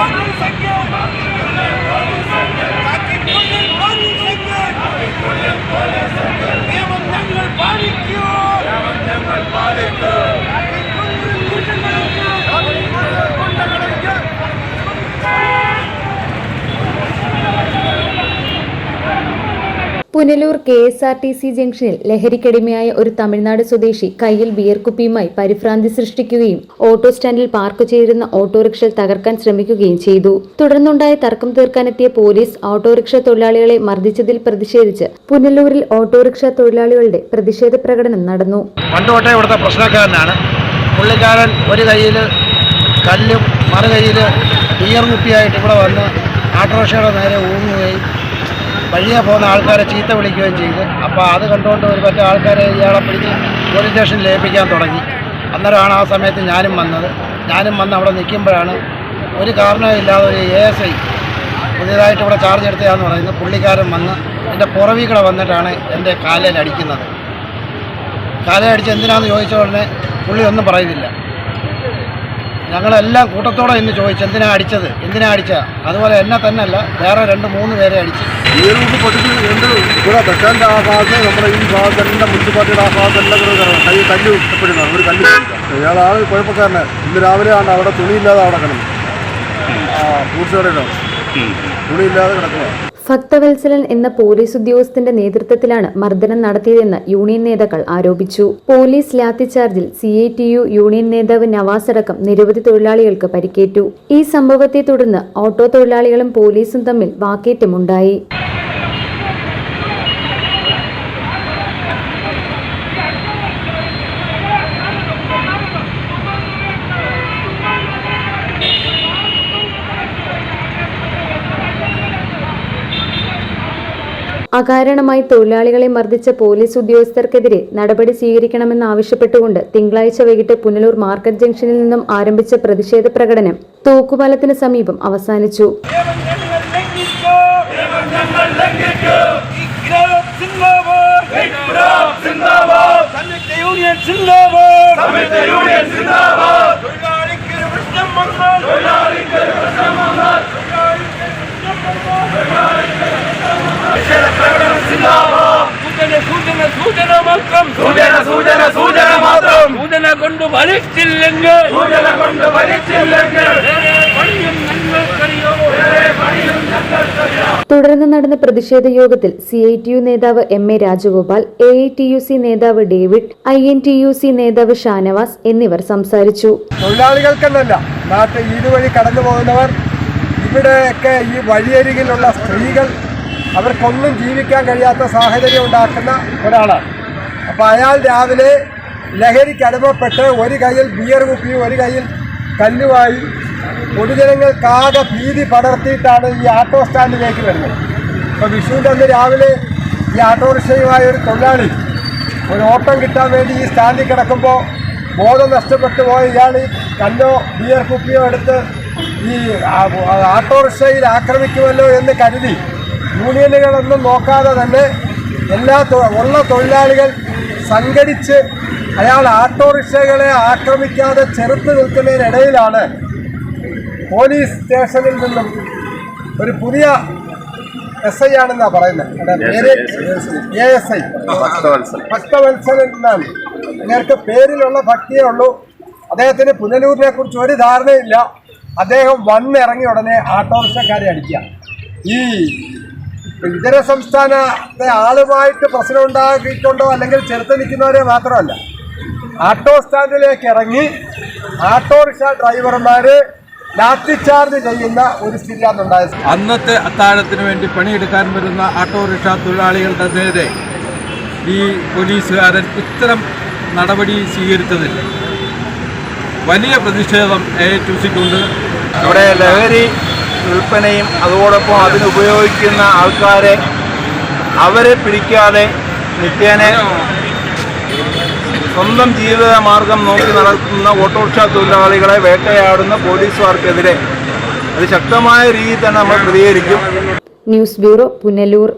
Thank you. Punalur K S R T C ജംഗ്ഷനിൽ ലഹരിക്കടിമയായ ഒരു തമിഴ്നാട് സ്വദേശി കയ്യിൽ ബിയർ കുപ്പിയുമായി പരിഭ്രാന്തി സൃഷ്ടിക്കുകയും ഓട്ടോ സ്റ്റാൻഡിൽ പാർക്ക് ചെയ്തിരുന്ന ഓട്ടോറിക്ഷ തകർക്കാൻ ശ്രമിക്കുകയും ചെയ്തു. തുടർന്നുണ്ടായ തർക്കം തീർക്കാനെത്തിയ പോലീസ് ഓട്ടോറിക്ഷ തൊഴിലാളികളെ മർദ്ദിച്ചതിൽ പ്രതിഷേധിച്ച് പുനലൂരിൽ ഓട്ടോറിക്ഷ തൊഴിലാളികളുടെ പ്രതിഷേധ പ്രകടനം നടന്നു. പണ്ട് തൊട്ടേ ഇവിടുത്തെ പ്രശ്നക്കാരനാണ്. പുള്ളിക്കാരൻ ഒരു കയ്യിൽ കല്ലും മറു കയ്യിൽ ബിയർ കുപ്പിയായിട്ട് ഇവിടെ വന്ന് ഓട്ടോറിക്ഷയുടെ നേരെ ഊങ്ങുകയും വഴിയെ പോകുന്ന ആൾക്കാരെ ചീത്ത വിളിക്കുകയും ചെയ്ത്. അപ്പോൾ അത് കണ്ടുകൊണ്ട് ഒരു പറ്റ ആൾക്കാരെ ഇയാളെ പിടിച്ച് പോലീസ് സ്റ്റേഷനിൽ ഏൽപ്പിക്കാൻ തുടങ്ങി. അന്നേരമാണ് ആ സമയത്ത് ഞാനും വന്നത്. ഞാനും വന്ന് അവിടെ നിൽക്കുമ്പോഴാണ് ഒരു കാരണവുമില്ലാതെ ഒരു എ എസ് ഐ പുതിയതായിട്ട് ഇവിടെ ചാർജ് എടുത്തതാന്ന് പറയുന്നത് പുള്ളിക്കാരൻ വന്ന് എന്റെ പുറവിൽ കൂടെ വന്നിട്ടാണ് എന്റെ കാലയിൽ അടിക്കുന്നത്. കാലയടിച്ച് എന്തിനാന്ന് ചോദിച്ച ഉടനെ പുള്ളി ഒന്നും പറയുന്നില്ല. ഞങ്ങളെല്ലാം കൂട്ടത്തോടെ ഇന്ന് ചോദിച്ചു എന്തിനാ അടിച്ചത്? എന്തിനാ അടിച്ച അതുപോലെ എന്നെ തന്നെ അല്ല വേറെ രണ്ട് മൂന്ന് പേരെ അടിച്ച്. ഈറൂട്ട് പൊട്ടിച്ച് എന്ത് ഇവിടെ ബസ്റ്റാൻഡ് ആ ഭാഗത്ത് നമ്മുടെ ഈ ഭാഗത്തെല്ലാം മുനിസിപ്പാലിറ്റിയുടെ ആ ഭാഗത്തെല്ലാം കൈ കല്ല് ഇഷ്ടപ്പെടുന്നതാണ് ഒരു കല്ല് കുഴപ്പക്കാരനെ. ഇന്ന് രാവിലെ ആണ് അവിടെ തുണിയില്ലാതെ അവിടെ കിടന്നു ആ തുണിയില്ലാതെ കിടക്കുക ഭക്തവത്സലൻ എന്ന പോലീസ് ഉദ്യോഗസ്ഥന്റെ നേതൃത്വത്തിലാണ് മർദ്ദനം നടത്തിയതെന്ന് യൂണിയൻ നേതാക്കൾ ആരോപിച്ചു. Police ലാത്തിചാർജിൽ C I T U union നേതാവ് നവാസ് അടക്കം നിരവധി തൊഴിലാളികൾക്ക് പരിക്കേറ്റു. ഈ സംഭവത്തെ തുടർന്ന് ഓട്ടോ തൊഴിലാളികളും പോലീസും തമ്മിൽ വാക്കേറ്റമുണ്ടായി. അകാരണമായി തൊഴിലാളികളെ മർദ്ദിച്ച പോലീസ് ഉദ്യോഗസ്ഥർക്കെതിരെ നടപടി സ്വീകരിക്കണമെന്നാവശ്യപ്പെട്ടുകൊണ്ട് തിങ്കളാഴ്ച വൈകിട്ട് പുനലൂർ മാർക്കറ്റ് ജംഗ്ഷനിൽ നിന്നും ആരംഭിച്ച പ്രതിഷേധ പ്രകടനം തൂക്കുപാലത്തിന് സമീപം അവസാനിച്ചു. നിയമം കൊണ്ട് വലിച്ചില്ലെങ്കിൽ സൂചന കൊണ്ട് വലിച്ചില്ലെങ്കിൽ പണിയും ഞങ്ങൾക്കറിയോ? പണിയും ഞങ്ങൾക്കറിയോ? തുടർന്ന് നടന്ന പ്രതിഷേധ യോഗത്തിൽ സി ഐ ടി യു നേതാവ് M A Rajagopal A I T U C നേതാവ് David I N T U C നേതാവ് ഷാനവാസ് എന്നിവർ സംസാരിച്ചു. തൊഴിലാളികൾക്കെന്നല്ല നാട്ടിൽ ഇതുവഴി കടന്നു പോകുന്നവർ ഇവിടെയൊക്കെ ഈ വഴിയരികിലുള്ള സ്ത്രീകൾ അവർക്കൊന്നും ജീവിക്കാൻ കഴിയാത്ത സാഹചര്യം ഉണ്ടാക്കുന്ന ഒരാളാണ്. അപ്പോൾ അയാൾ രാവിലെ ലഹരിക്ക് അടിമപ്പെട്ട് ഒരു കയ്യിൽ ബിയർ കുപ്പിയും ഒരു കയ്യിൽ കല്ലുമായി പൊതുജനങ്ങൾക്കാകെ ഭീതി പടർത്തിയിട്ടാണ് ഈ ഓട്ടോ സ്റ്റാൻഡിലേക്ക് വരുന്നത്. ഇപ്പോൾ വിഷുവിന്റെ അന്ന് രാവിലെ ഈ ഓട്ടോറിക്ഷയുമായ ഒരു തൊഴിലാളി ഒരു ഓട്ടം കിട്ടാൻ വേണ്ടി ഈ സ്റ്റാൻഡിൽ കിടക്കുമ്പോൾ ബോധം നഷ്ടപ്പെട്ടു പോയ ഇയാൾ ഈ കല്ലോ ബിയർ കുപ്പിയോ എടുത്ത് ഈ ആട്ടോറിക്ഷയിൽ ആക്രമിക്കുമല്ലോ എന്ന് കരുതി. യൂണിയനുകളൊന്നും നോക്കാതെ തന്നെ എല്ലാ ഉള്ള തൊഴിലാളികൾ സംഘടിച്ച് അയാൾ ആട്ടോറിക്ഷകളെ ആക്രമിക്കാതെ ചെറുത്ത് നിൽക്കുന്നതിനിടയിലാണ് പോലീസ് സ്റ്റേഷനിൽ നിന്നും ഒരു പുതിയ എസ് ഐ ആണെന്നാണ് പറയുന്നത് പേര് എ എസ് ഐ ഭക്തവത്സലൻ എന്നാണ്. അങ്ങേർക്ക് പേരിലുള്ള ഭക്തിയേ ഉള്ളൂ. അദ്ദേഹത്തിന് പുനലൂരിനെ കുറിച്ച് ഒരു ധാരണയില്ല. അദ്ദേഹം വന്നിറങ്ങിയ ഉടനെ ആട്ടോറിക്ഷക്കാരെ അടിക്കുക. ഈ ഇതര സംസ്ഥാനത്തെ ആളുമായിട്ട് പ്രശ്നം ഉണ്ടാക്കിയിട്ടുണ്ടോ അല്ലെങ്കിൽ ചെറുത്ത് നിൽക്കുന്നവരെ മാത്രമല്ല ആട്ടോ സ്റ്റാൻഡിലേക്ക് ഇറങ്ങി ഓട്ടോറിക്ഷ ഡ്രൈവർമാര് ലാത്തി ചാർജ് ചെയ്യുന്ന ഒരു സ്ഥിതി ഉണ്ടായത്. അന്നത്തെ അത്താഴത്തിന് വേണ്ടി പണിയെടുക്കാൻ വരുന്ന ഓട്ടോറിക്ഷ തൊഴിലാളികളുടെ നേരെ ഈ പോലീസുകാരൻ ഇത്തരം നടപടി സ്വീകരിച്ചതിൽ വലിയ പ്രതിഷേധം എ ടു സിക്കുണ്ട് ഇവിടെ ലഹരി വിൽപ്പനയും അതോടൊപ്പം അതിനുപയോഗിക്കുന്ന ആൾക്കാരെ അവരെ പിടിക്കാതെ നിത്യേന സ്വന്തം ജീവിത മാർഗം നോക്കി നടത്തുന്ന ഓട്ടോറിക്ഷ തൊഴിലാളികളെ വേട്ടയാടുന്ന പോലീസുകാർക്കെതിരെ. അത് ശക്തമായ രീതിയിൽ തന്നെ നമ്മൾ പ്രതികരിക്കും. News bureau Punalur.